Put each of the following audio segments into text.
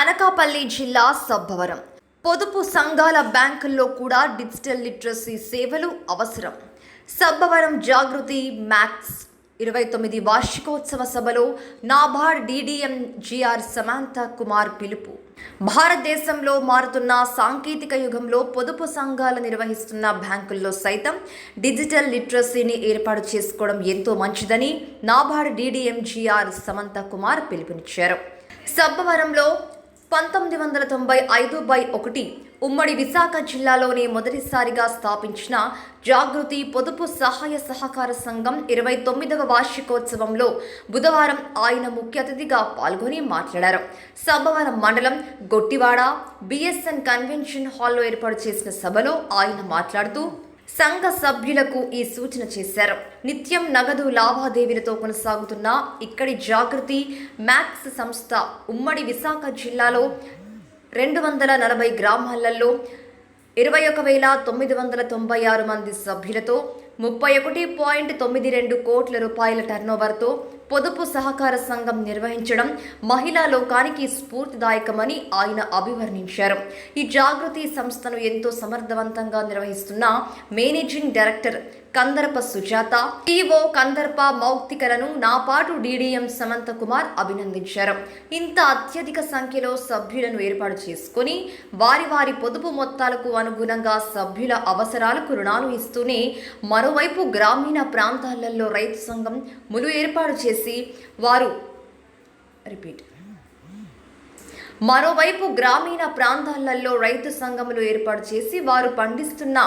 అనకాపల్లి జిల్లా సబ్బవరం. పొదుపు సంఘాల బ్యాంకుల్లో కూడా డిజిటల్ లిటరసీ సేవలు అవసరం. సబ్బవరం జాగృతి మ్యాక్స్ ఇరవై తొమ్మిది వార్షికోత్సవ సభలో నాబార్డ్ డిడిఎం జిఆర్ సమాంత కుమార్ పిలుపు. భారతదేశంలో మారుతున్న సాంకేతిక యుగంలో పొదుపు సంఘాలు నిర్వహిస్తున్న బ్యాంకుల్లో సైతం డిజిటల్ లిటరసీని ఏర్పాటు చేసుకోవడం ఎంతో మంచిదని నాబార్డ్ డిడిఎం జిఆర్ సమంత కుమార్ పిలుపునిచ్చారు. సబ్బవరంలో పంతొమ్మిది వందల తొంభై ఐదు బై ఒకటి ఉమ్మడి విశాఖ జిల్లాలోనే మొదటిసారిగా స్థాపించిన జాగృతి పొదుపు సహాయ సహకార సంఘం ఇరవై తొమ్మిదవ వార్షికోత్సవంలో బుధవారం ఆయన ముఖ్య అతిథిగా పాల్గొని మాట్లాడారు. సబ్బవరం మండలం గొట్టివాడ బిఎస్ఎన్ కన్వెన్షన్ హాల్లో ఏర్పాటు చేసిన సభలో ఆయన మాట్లాడుతూ సంఘ సభ్యులకు ఈ సూచన చేశారు. నిత్యం నగదు లావాదేవీలతో కొనసాగుతున్న ఇక్కడి జాగృతి మ్యాక్స్ సంస్థ ఉమ్మడి విశాఖ జిల్లాలో రెండు వందల నలభై గ్రామాలలో ఇరవై ఒక వేల తొమ్మిది వందల తొంభై ఆరు మంది సభ్యులతో ముప్పై ఒకటి పాయింట్ తొమ్మిది రెండు కోట్ల రూపాయల టర్నోవర్తో పొదుపు సహకార సంఘం నిర్వహించడం మహిళా లోకానికి స్ఫూర్తిదాయకమని ఆయన అభివర్ణించారు. ఈ జాగృతి సంస్థను ఎంతో సమర్థవంతంగా నిర్వహిస్తున్న managing director Kandarpa Sujatha TO Kandarpa మౌక్తికలను నాపాటు డీడీఎం సమంత కుమార్ అభినందించారు. ఇంత అత్యధిక సంఖ్యలో సభ్యులను ఏర్పాటు చేసుకుని వారి వారి పొదుపు మొత్తాలకు అనుగుణంగా సభ్యుల అవసరాలకు రుణాలు ఇస్తూనే మరోవైపు గ్రామీణ ప్రాంతాలలో రైతు సంఘం ములు ఏర్పాటు చేసి వారు రిపీట్. మరోవైపు గ్రామీణ ప్రాంతాలలో రైతు సంఘములు ఏర్పాటు చేసి వారు పండిస్తున్న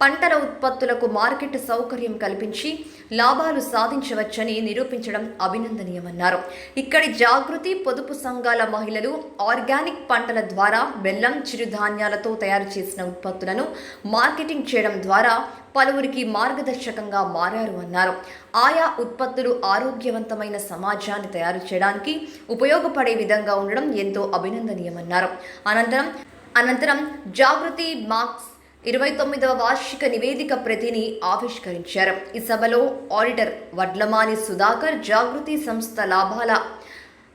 పంటల ఉత్పత్తులకు మార్కెట్ సౌకర్యం కల్పించి లాభాలు సాధించవచ్చని నిరూపించడం అభినందనీయమన్నారు. ఇక్కడి జాగృతి పొదుపు సంఘాల మహిళలు ఆర్గానిక్ పంటల ద్వారా బెల్లం చిరుధాన్యాలతో తయారు చేసిన ఉత్పత్తులను మార్కెటింగ్ చేయడం ద్వారా పలువురికి మార్గదర్శకంగా మారారు అన్నారు. ఆయా ఉత్పత్తులు ఆరోగ్యవంతమైన సమాజాన్ని తయారు చేయడానికి ఉపయోగపడే విధంగా ఉండడం ఎంతో అభినందనీయమన్నారు. అనంతరం అనంతరం జాగృతి మార్క్స్ ఇరవై తొమ్మిదవ వార్షిక నివేదిక ప్రతిని ఆవిష్కరించారు. ఈ సభలో ఆడిటర్ వడ్లమాని సుధాకర్ జాగృతి సంస్థ లాభాల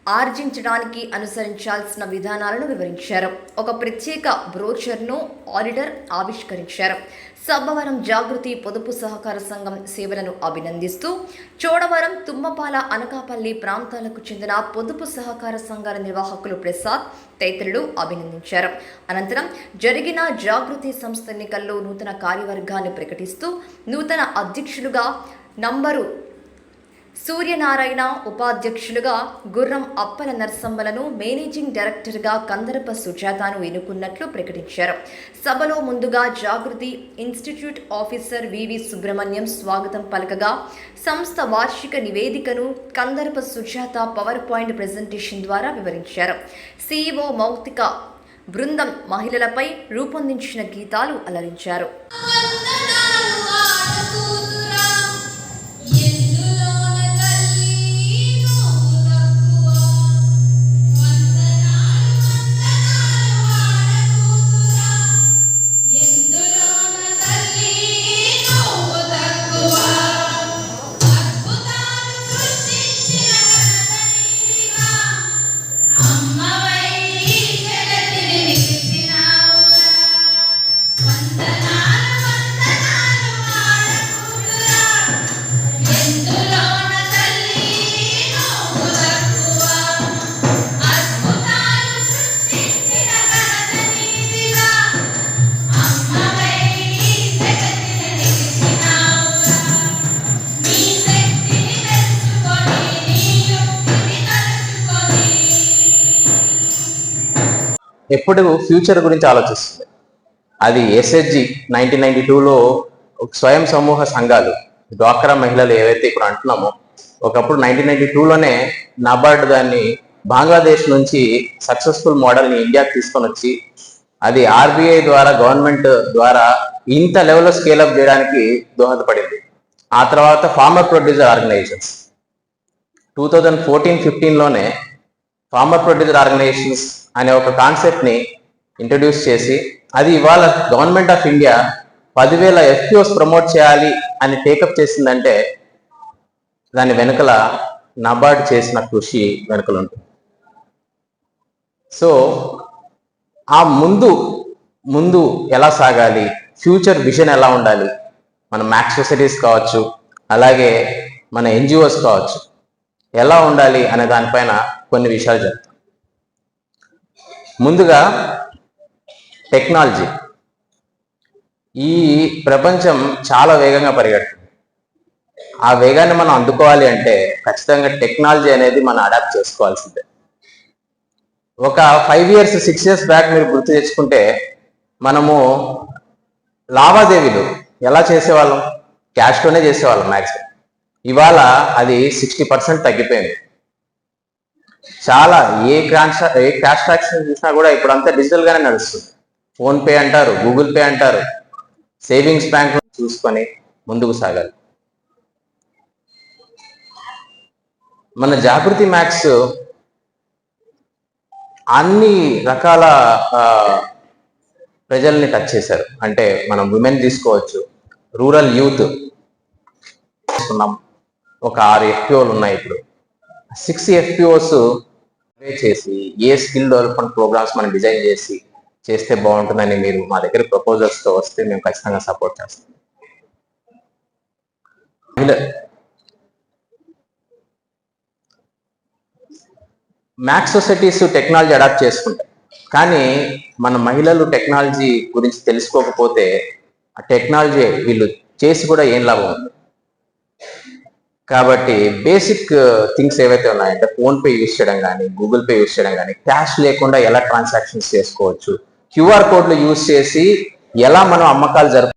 ఆర్జించడానికి అనుసరించాల్సిన విధానాలను వివరించారు. ఒక ప్రత్యేక బ్రోచర్ను ఆడిటర్ ఆవిష్కరించారు. సబ్బవరం జాగృతి పొదుపు సహకార సంఘం సేవలను అభినందిస్తూ చోడవరం తుమ్మపాల అనకాపల్లి ప్రాంతాలకు చెందిన పొదుపు సహకార సంఘాల నిర్వాహకులు ప్రసాద్ తదితరులు అభినందించారు. అనంతరం జరిగిన జాగృతి సంస్థ ఎన్నికల్లో నూతన కార్యవర్గాన్ని ప్రకటిస్తూ నూతన అధ్యక్షులుగా నంబరు సూర్యనారాయణ ఉపాధ్యక్షులుగా గుర్రం అప్పల నరసమ్మలను మేనేజింగ్ డైరెక్టర్గా కందరప సుజాతను ఎన్నుకున్నట్లు ప్రకటించారు. సభలో ముందుగా Jagruti institute officer VV Subrahmanyam స్వాగతం పలకగా సంస్థ వార్షిక నివేదికను Kandarpa Sujatha power point presentation ద్వారా వివరించారు. సీఈఓ మౌక్తిక బృందం మహిళలపై రూపొందించిన గీతాలు అలరించారు. ఎప్పుడు ఫ్యూచర్ గురించి ఆలోచిస్తుంది? అది ఎస్హెచ్జి నైన్టీన్ నైన్టీ టూలో స్వయం సమూహ సంఘాలు డ్వాక్రా మహిళలు ఏవైతే ఇప్పుడు అంటున్నామో ఒకప్పుడు నైన్టీన్ నైన్టీ టూలోనే నాబార్డ్ దాన్ని బంగ్లాదేశ్ నుంచి సక్సెస్ఫుల్ మోడల్ని ఇండియాకి తీసుకొని వచ్చి అది ఆర్బీఐ ద్వారా గవర్నమెంట్ ద్వారా ఇంత లెవెల్లో స్కేలప్ చేయడానికి దోహదపడింది. ఆ తర్వాత farmer producer organisations two thousand fourteen ఫిఫ్టీన్లోనే farmer producer organisations అనే ఒక కాన్సెప్ట్ని ఇంట్రడ్యూస్ చేసి అది ఇవాళ గవర్నమెంట్ ఆఫ్ ఇండియా పదివేల ఎఫ్పిఓస్ ప్రమోట్ చేయాలి అని టేకప్ చేసిందంటే దాని వెనుకల నబార్డ్ చేసిన కృషి వెనుకలు ఉంటుంది. సో ఆ ముందు ముందు ఎలా సాగాలి? ఫ్యూచర్ విజన్ ఎలా ఉండాలి? మన మ్యాక్స్ సొసైటీస్ కావచ్చు అలాగే మన ఎన్జిఓస్ కావచ్చు. ఎలా ఉండాలి అనే దానిపైన కొన్ని విషయాలు చెప్తాం. ముందుగా టెక్నాలజీ. ఈ ప్రపంచం చాలా వేగంగా పరిగెడుతుంది. ఆ వేగాన్ని మనం అందుకోవాలి అంటే ఖచ్చితంగా టెక్నాలజీ అనేది మనం అడాప్ట్ చేసుకోవాల్సిందే. ఒక five years six years back మీరు గుర్తు తెచ్చుకుంటే మనము లావాదేవీలు ఎలా చేసేవాళ్ళం? క్యాష్తోనే చేసేవాళ్ళం మ్యాక్సిమం ఇవాళ అది సిక్స్టీ పర్సెంట్ తగ్గిపోయింది. చాలా ఏ క్రాన్స్ ఏ క్యాష్ ట్రాన్సాక్షన్ చూసినా కూడా ఇప్పుడు అంతా డిజిటల్ గానే నడుస్తుంది. ఫోన్ పే అంటారు గూగుల్ పే అంటారు. సేవింగ్స్ బ్యాంక్ చూసుకొని ముందుకు సాగాలి. మన జాగృతి మ్యాక్స్ అన్ని రకాల ప్రజల్ని టచ్ చేశారు. అంటే మనం ఉమెన్ తీసుకోవచ్చు రూరల్ యూత్ తీసుకున్నాం ఒక ఆరు ఎఫ్పిఓలు ఉన్నాయి ఇప్పుడు. సిక్స్ ఎఫ్పిఓస్ చేసి ఏ స్కిల్ డెవలప్మెంట్ ప్రోగ్రామ్స్ మనం డిజైన్ చేసి చేస్తే బాగుంటుందని మీరు మా దగ్గర ప్రపోజల్స్తో వస్తే మేము ఖచ్చితంగా సపోర్ట్ చేస్తాం. మహిళ- మ్యాక్స్ సొసైటీస్ టెక్నాలజీ అడాప్ట్ చేసుకుంటాయి. కానీ మన మహిళలు టెక్నాలజీ గురించి తెలుసుకోకపోతే ఆ టెక్నాలజీ వీళ్ళు చేసి కూడా ఏం లాభం? ఉంది కాబట్టి బేసిక్ థింగ్స్ uh, ఏవైతే ఉన్నాయంటే ఫోన్ పే యూస్ చేయడం కానీ గూగుల్ పే యూస్ చేయడం కానీ క్యాష్ లేకుండా ఎలా ట్రాన్సాక్షన్స్ చేసుకోవచ్చు? క్యూఆర్ కోడ్లు యూస్ చేసి ఎలా మనం అమ్మకాలు జరుపు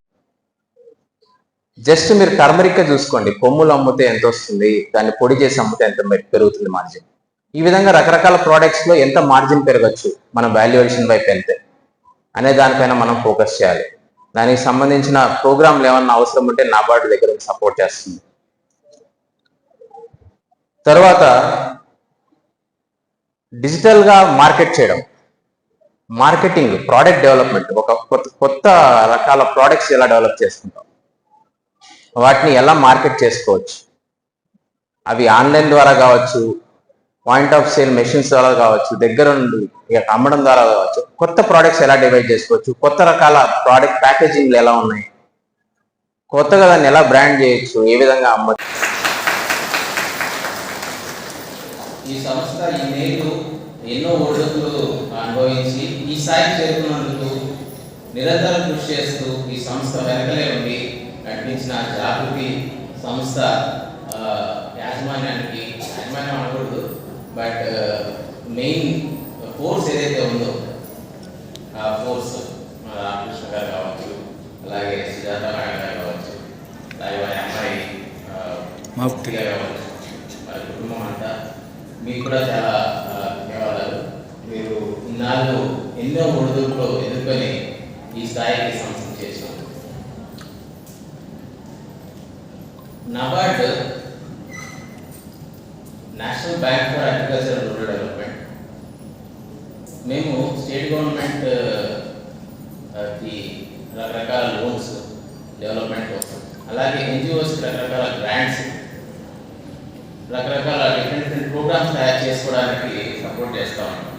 జస్ట్ మీరు టర్మరిక్ చూసుకోండి. కొమ్ములు అమ్మితే ఎంత వస్తుంది? దాన్ని పొడి చేసి అమ్మితే ఎంత పెరుగుతుంది మార్జిన్ ఈ విధంగా రకరకాల ప్రోడక్ట్స్లో ఎంత మార్జిన్ పెరగచ్చు? మన వాల్యుయేషన్ వైపు వెళ్తే. అనే దానిపైన మనం ఫోకస్ చేయాలి. దానికి సంబంధించిన ప్రోగ్రాంలు ఏమన్నా అవసరం ఉంటే నాబార్డు దగ్గర సపోర్ట్ చేస్తుంది. తర్వాత డిజిటల్గా మార్కెట్ చేయడం. మార్కెటింగ్ ప్రోడక్ట్ డెవలప్మెంట్ ఒక కొత్త కొత్త రకాల ప్రోడక్ట్స్ ఎలా డెవలప్ చేసుకుంటాం. వాటిని ఎలా మార్కెట్ చేసుకోవచ్చు. అవి ఆన్లైన్ ద్వారా కావచ్చు పాయింట్ ఆఫ్ సేల్ మెషిన్స్ ద్వారా కావచ్చు దగ్గర నుండి ఇక అమ్మడం ద్వారా కావచ్చు కొత్త ప్రోడక్ట్స్ ఎలా డివైడ్ చేసుకోవచ్చు కొత్త రకాల ప్రోడక్ట్ ప్యాకేజింగ్లు ఎలా ఉన్నాయి కొత్తగా దాన్ని ఎలా బ్రాండ్ చేయొచ్చు ఏ విధంగా అమ్మచ్చు. ఈ సంస్థ ఈ నేడు ఎన్నో ఒడిదుడుకులు అనుభవించి ఈ స్థాయి చేరుకున్నందుకు నిరంతరం కృషి చేస్తూ ఈ సంస్థ వెనకలే ఉండి నడిపించిన జాగృతి సంస్థ యాజమాన్యానికి యాజమాన్యం అనకూడదు బట్ మెయిన్ ఫోర్స్ ఏదైతే ఉందో ఆ ఫోర్స్ మన రామకృష్ణ గారు కావచ్చు అలాగే సుజాత మేడం గారు కావచ్చు అలాగే వారి అమ్మాయి ఆ, మాప్తి. గారు కావచ్చు వారి కుటుంబం అంతా మీకు కూడా చాలా ఆ, ధన్యవాదాలు. మీరు ఇన్నాళ్ళు ఎన్నో ఒడిదుడుకులు ఎదుర్కొని ఈ స్థాయికి సంస్థ చేశారు. NABARD national bank for agriculture rural development. మేము స్టేట్ గవర్నమెంట్కి రకరకాల లోన్స్ డెవలప్మెంట్ కోసం అలాగే ఎన్జిఓస్ రకరకాల గ్రాంట్స్ రకరకాల డిఫరెంట్ డిఫరెంట్ ప్రోగ్రామ్స్ తయారు చేసుకోవడానికి సపోర్ట్ చేస్తా ఉన్నాం.